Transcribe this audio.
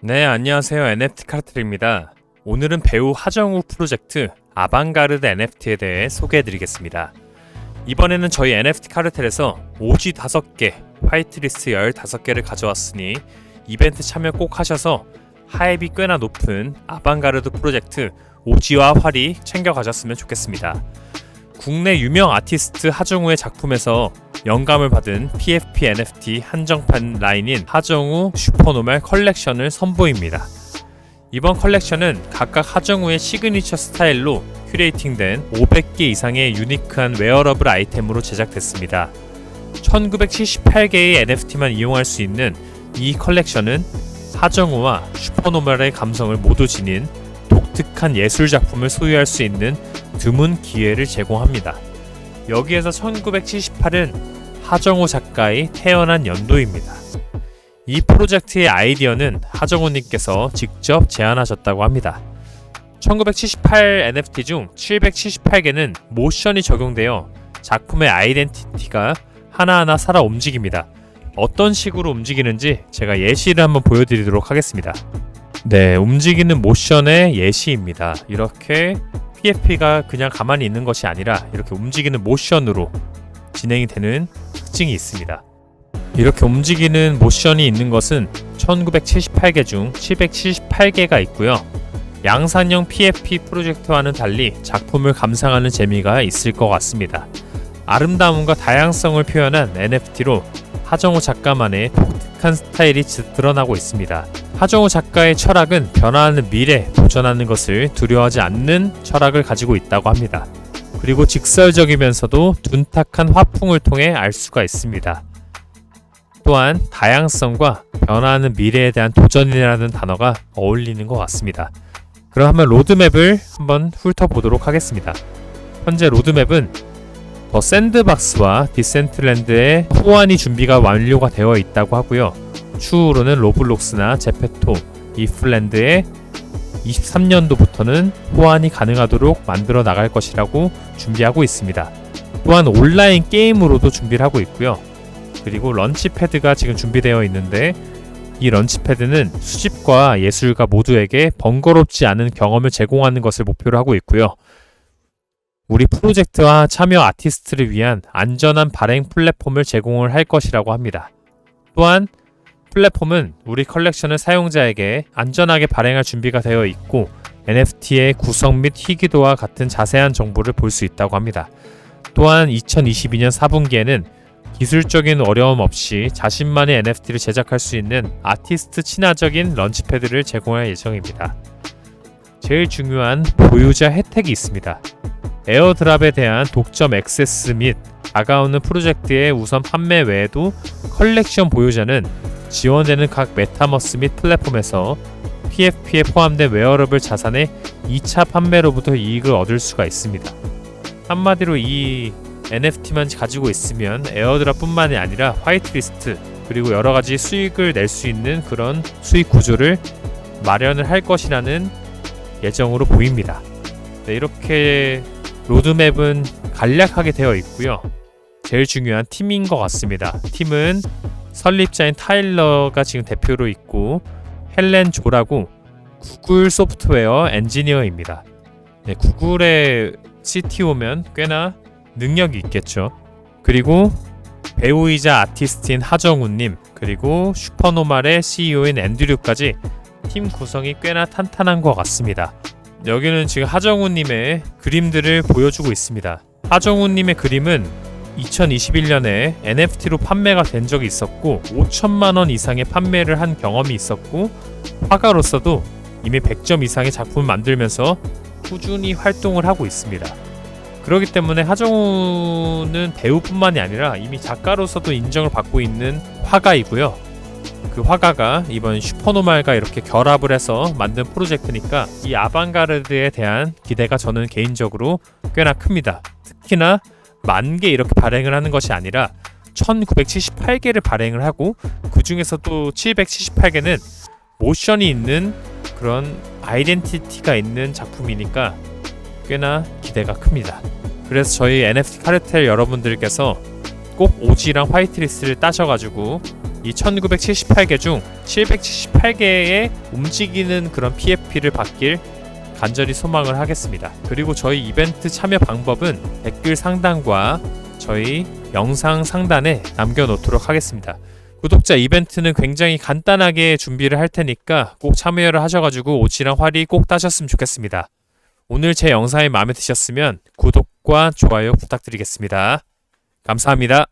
네, 안녕하세요. NFT 카르텔입니다. 오늘은 배우 하정우 프로젝트 아방가르드 NFT에 대해 소개해 드리겠습니다. 이번에는 저희 NFT 카르텔에서 오지 5개, 화이트리스트 15개를 가져왔으니 이벤트 참여 꼭 하셔서 하입이 꽤나 높은 아방가르드 프로젝트 오지와 활이 챙겨 가셨으면 좋겠습니다. 국내 유명 아티스트 하정우의 작품에서 영감을 받은 PFP NFT 한정판 라인인 하정우 슈퍼노멀 컬렉션을 선보입니다. 이번 컬렉션은 각각 하정우의 시그니처 스타일로 큐레이팅된 500개 이상의 유니크한 웨어러블 아이템으로 제작됐습니다. 1978개의 NFT만 이용할 수 있는 이 컬렉션은 하정우와 슈퍼노멀의 감성을 모두 지닌 독특한 예술 작품을 소유할 수 있는 드문 기회를 제공합니다. 여기에서 1978은 하정우 작가의 태어난 연도입니다. 이 프로젝트의 아이디어는 하정우님께서 직접 제안하셨다고 합니다. 1978 NFT 중 778개는 모션이 적용되어 작품의 아이덴티티가 하나하나 살아 움직입니다. 어떤 식으로 움직이는지 제가 예시를 한번 보여드리도록 하겠습니다. 네, 움직이는 모션의 예시입니다. 이렇게 PFP가 그냥 가만히 있는 것이 아니라 이렇게 움직이는 모션으로 진행이 되는 특징이 있습니다. 이렇게 움직이는 모션이 있는 것은 1978개 중 778개가 있고요. 양산형 PFP 프로젝트와는 달리 작품을 감상하는 재미가 있을 것 같습니다. 아름다움과 다양성을 표현한 NFT로 하정우 작가만의 독특한 스타일이 드러나고 있습니다. 하정우 작가의 철학은 변화하는 미래, 도전하는 것을 두려워하지 않는 철학을 가지고 있다고 합니다. 그리고 직설적이면서도 둔탁한 화풍을 통해 알 수가 있습니다. 또한 다양성과 변화하는 미래에 대한 도전이라는 단어가 어울리는 것 같습니다. 그럼 한번 로드맵을 한번 훑어보도록 하겠습니다. 현재 로드맵은 더 샌드박스와 디센트랜드의 호환이 준비가 완료가 되어 있다고 하고요. 추후로는 로블록스나 제페토, 이플랜드의 23년도부터는 호환이 가능하도록 만들어 나갈 것이라고 준비하고 있습니다. 또한 온라인 게임으로도 준비를 하고 있고요. 그리고 런치패드가 지금 준비되어 있는데 이 런치패드는 수집과 예술가 모두에게 번거롭지 않은 경험을 제공하는 것을 목표로 하고 있고요. 우리 프로젝트와 참여 아티스트를 위한 안전한 발행 플랫폼을 제공을 할 것이라고 합니다. 또한 플랫폼은 우리 컬렉션을 사용자에게 안전하게 발행할 준비가 되어 있고 NFT의 구성 및 희귀도와 같은 자세한 정보를 볼 수 있다고 합니다. 또한 2022년 4분기에는 기술적인 어려움 없이 자신만의 NFT를 제작할 수 있는 아티스트 친화적인 런치패드를 제공할 예정입니다. 제일 중요한 보유자 혜택이 있습니다. 에어드랍에 대한 독점 액세스 및 다가오는 프로젝트의 우선 판매 외에도 컬렉션 보유자는 지원되는 각 메타머스 및 플랫폼에서 PFP에 포함된 웨어러블 자산의 2차 판매로부터 이익을 얻을 수가 있습니다. 한마디로 이 NFT만 가지고 있으면 에어드랍뿐만이 아니라 화이트리스트 그리고 여러 가지 수익을 낼 수 있는 그런 수익 구조를 마련을 할 것이라는 예정으로 보입니다. 네, 이렇게 로드맵은 간략하게 되어 있고요. 제일 중요한 팀인 것 같습니다. 팀은 설립자인 타일러가 지금 대표로 있고 헬렌 조라고 구글 소프트웨어 엔지니어입니다. 네, 구글의 CTO면 꽤나 능력이 있겠죠. 그리고 배우이자 아티스트인 하정우님 그리고 슈퍼노말의 CEO인 앤드류까지 팀 구성이 꽤나 탄탄한 것 같습니다. 여기는 지금 하정우님의 그림들을 보여주고 있습니다. 하정우님의 그림은 2021년에 NFT로 판매가 된 적이 있었고 5천만 원 이상의 판매를 한 경험이 있었고 화가로서도 이미 100점 이상의 작품을 만들면서 꾸준히 활동을 하고 있습니다. 그렇기 때문에 하정우는 배우뿐만이 아니라 이미 작가로서도 인정을 받고 있는 화가이고요. 그 화가가 이번 슈퍼노말과 이렇게 결합을 해서 만든 프로젝트니까 이 아방가르드에 대한 기대가 저는 개인적으로 꽤나 큽니다. 특히나 만 개 이렇게 발행을 하는 것이 아니라 1978개를 발행을 하고 그 중에서도 778개는 모션이 있는 그런 아이덴티티가 있는 작품이니까 꽤나 기대가 큽니다. 그래서 저희 NFT 카르텔 여러분들께서 꼭 오지랑 화이트리스트를 따셔가지고 이 1978개 중 778개의 움직이는 그런 PFP를 받길 간절히 소망을 하겠습니다. 그리고 저희 이벤트 참여 방법은 댓글 상단과 저희 영상 상단에 남겨놓도록 하겠습니다. 구독자 이벤트는 굉장히 간단하게 준비를 할 테니까 꼭 참여를 하셔가지고 오지랑 활이 꼭 따셨으면 좋겠습니다. 오늘 제 영상이 마음에 드셨으면 구독과 좋아요 부탁드리겠습니다. 감사합니다.